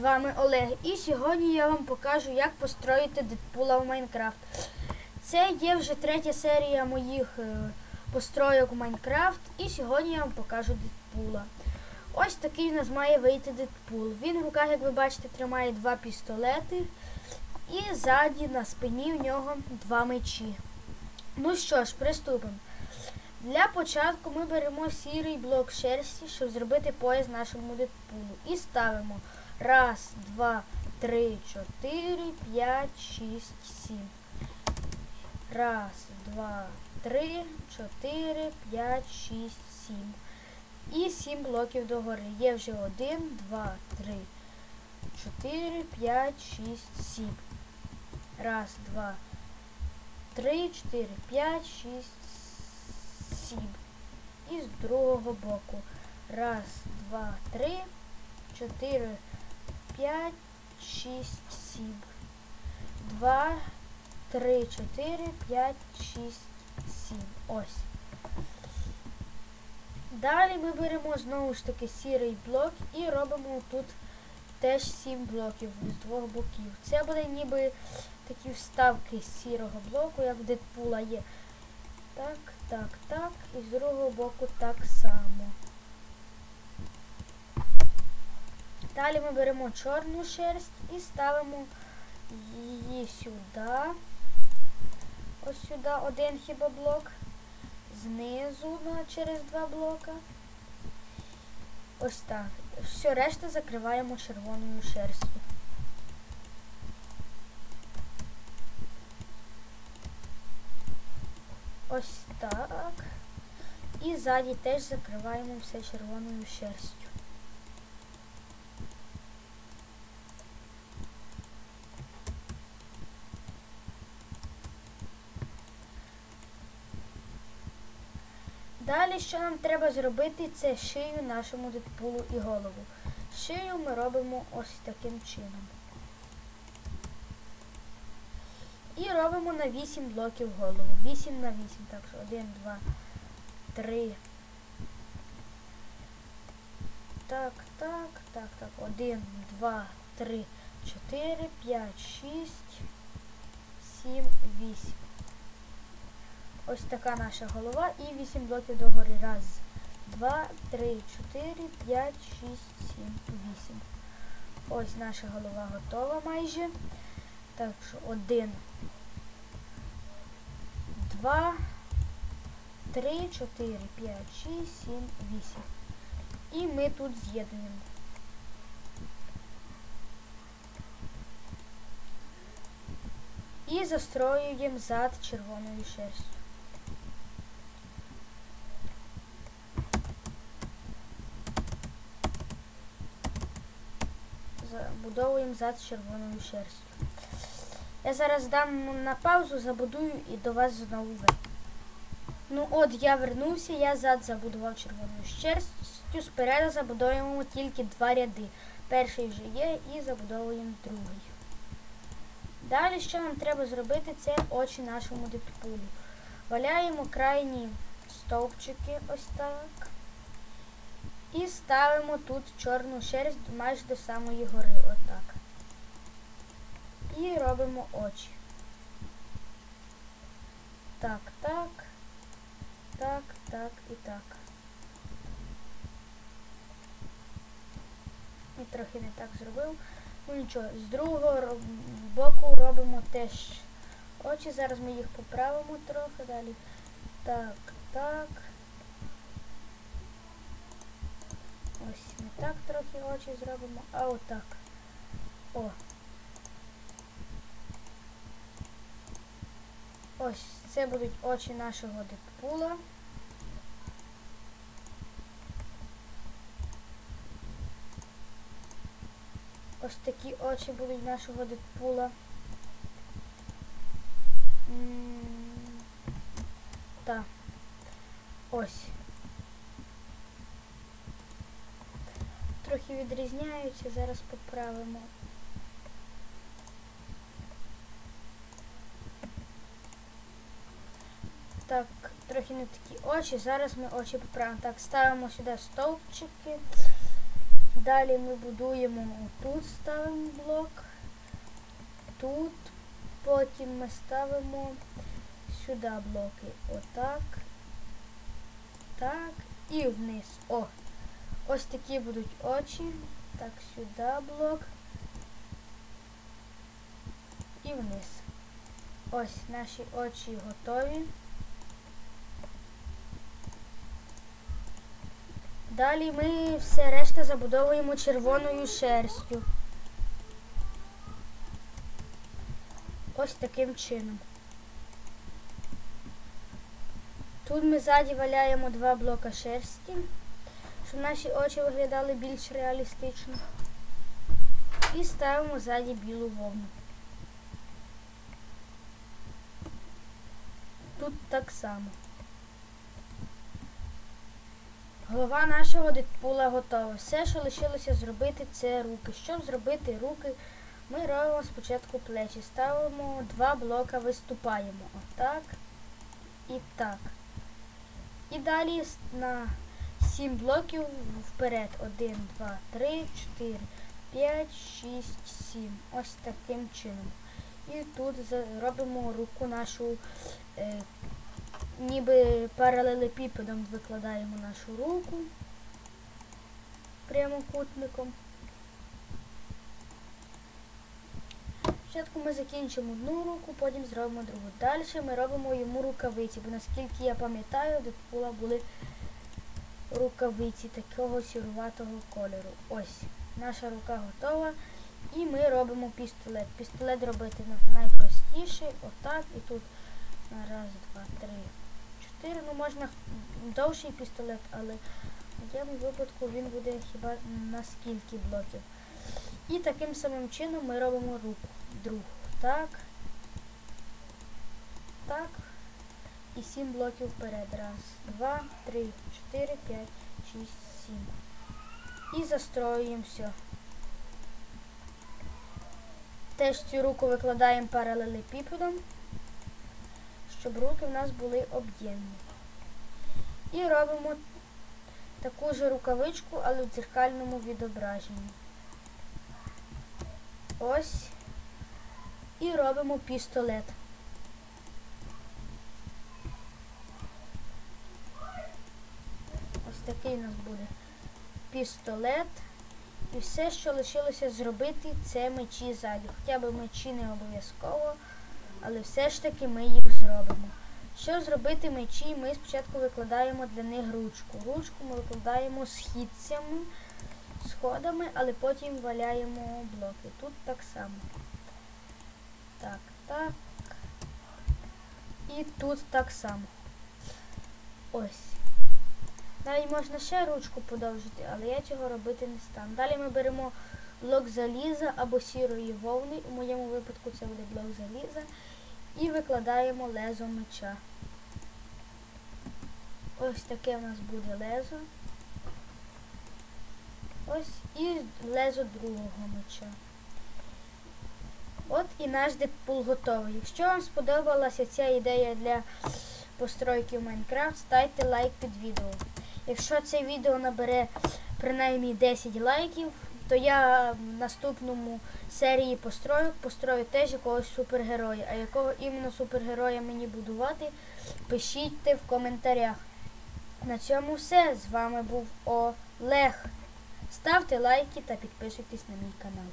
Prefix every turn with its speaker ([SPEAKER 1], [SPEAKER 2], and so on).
[SPEAKER 1] вами Олег, і сьогодні я вам покажу, як построїти Дедпула в Майнкрафт. Це є вже третя серія моїх е, постройок у Майнкрафт, і сьогодні я вам покажу Дедпула. Ось такий у нас має вийти Дедпул. Він в руках, як ви бачите, тримає два пістолети, і ззаді на спині в нього два мечі. Ну що ж, приступимо. Для початку ми беремо сірий блок шерсті, щоб зробити пояс нашому Дедпулу. І ставимо раз, два, три, чотири, п'ять, шість, сім. Раз, два, три, чотири, п'ять, шість, сім. І сім блоків догори. Є вже один, два, три, чотири, п'ять, шість, сім. Раз, два, три, чотири, п'ять, шість, сім. І з другого боку. Раз, два, три, чотири, п'ять, шість, сім. Два, три, чотири, п'ять, шість, сім. Ось. Далі ми беремо знову ж таки сірий блок і робимо тут теж сім блоків з двох боків. Це буде ніби такі вставки з сірого блоку, як в Дедпула є. Так, так, так. І з другого боку так само. Далі ми беремо чорну шерсть і ставимо її сюди. Ось сюди один хіба блок. Знизу на, через два блока. Ось так. Все, решта закриваємо червоною шерстю. Ось так. І ззаді теж закриваємо все червоною шерстю. Далі, що нам треба зробити, це шию нашому Дедпулу і голову. Шию ми робимо ось таким чином. І робимо на 8 блоків голову. 8 на 8. Так що 1, 2, 3. Так, так, так, так. 1, 2, 3, 4, 5, 6, 7, 8. Ось така наша голова і 8 блоків догори. Раз, два, три, чотири, п'ять, шість, сім, вісім. Ось наша голова готова майже. Так що один, два, три, чотири, п'ять, шість, сім, вісім. І ми тут з'єднуємо. І застроюємо зад червоною шерстю. Забудовуємо зад червоною шерстю. Я зараз дам на паузу, забудую і до вас знову. Ну от я вернувся, я зад забудував червоною шерстю. Спереду забудовуємо тільки два ряди. Перший вже є і забудовуємо другий. Далі, що нам треба зробити, це очі нашому Дедпулу. Валяємо крайні стовпчики ось так. І ставимо тут чорну шерсть майже до самої гори. Отак. І робимо очі. Так, так, так, так і так. І трохи не так зробив. Ну нічого, з другого боку робимо теж очі. Зараз ми їх поправимо трохи далі. Так, так. Ось ми так трохи очі зробимо, а отак. О. Ось це будуть очі нашого Дедпула. Ось такі очі будуть нашого Дедпула. Так. Ось. Трохи відрізняються, зараз поправимо. Так, трохи не такі очі. Зараз ми очі поправимо. Так, ставимо сюди стовпчики. Далі ми будуємо тут ставимо блок. Тут. Потім ми ставимо сюди блоки. Отак. Так. І вниз. О! Ось такі будуть очі. Так, сюди блок. І вниз. Ось наші очі готові. Далі ми все решта забудовуємо червоною шерстю. Ось таким чином. Тут ми ззаді валяємо два блока шерсті, щоб наші очі виглядали більш реалістично. І ставимо ззаді білу вовну. Тут так само. Голова нашого Дедпула готова. Все, що лишилося зробити, це руки. Щоб зробити руки, ми робимо спочатку плечі. Ставимо два блока, виступаємо. Отак і так. І далі на 7 блоків вперед. 1, 2, 3, 4, 5, 6, 7. Ось таким чином. І тут робимо руку нашу, е, ніби паралелепіпедом викладаємо нашу руку прямокутником. Спочатку ми закінчимо одну руку, потім зробимо другу. Далі ми робимо йому рукавиці, бо наскільки я пам'ятаю, до були рукавиці такого сіруватого кольору. Ось, наша рука готова. І ми робимо пістолет. Пістолет робити на- найпростіше. Отак. І тут раз, два, три, чотири. Ну можна довший пістолет, але в моєму випадку він буде хіба на скільки блоків. І таким самим чином ми робимо руку. Другу. Так. Так. І сім блоків вперед. Раз, два, три, чотири, п'ять, шість, сім. І застроюємо все. Теж цю руку викладаємо паралелепіпедом, щоб руки в нас були об'ємні. І робимо таку ж рукавичку, але в дзеркальному відображенні. Ось. І робимо пістолет. Ось такий у нас буде пістолет. І все, що лишилося зробити, це мечі ззаді. Хоча б мечі не обов'язково, але все ж таки ми їх зробимо. Щоб зробити мечі, ми спочатку викладаємо для них ручку. Ручку ми викладаємо східцями, сходами, але потім валяємо блоки. Тут так само. Так, так. І тут так само. Ось. Навіть можна ще ручку подовжити, але я цього робити не стану. Далі ми беремо блок заліза або сірої вовни. У моєму випадку це буде блок заліза. І викладаємо лезо меча. Ось таке в нас буде лезо. Ось і лезо другого меча. От і наш Дедпул готовий. Якщо вам сподобалася ця ідея для постройки в Майнкрафт, ставте лайк під відео. Якщо це відео набере принаймні 10 лайків, то я в наступному серії постройок построю теж якогось супергероя. А якого іменно супергероя мені будувати, пишіть в коментарях. На цьому все. З вами був Олег. Ставте лайки та підписуйтесь на мій канал.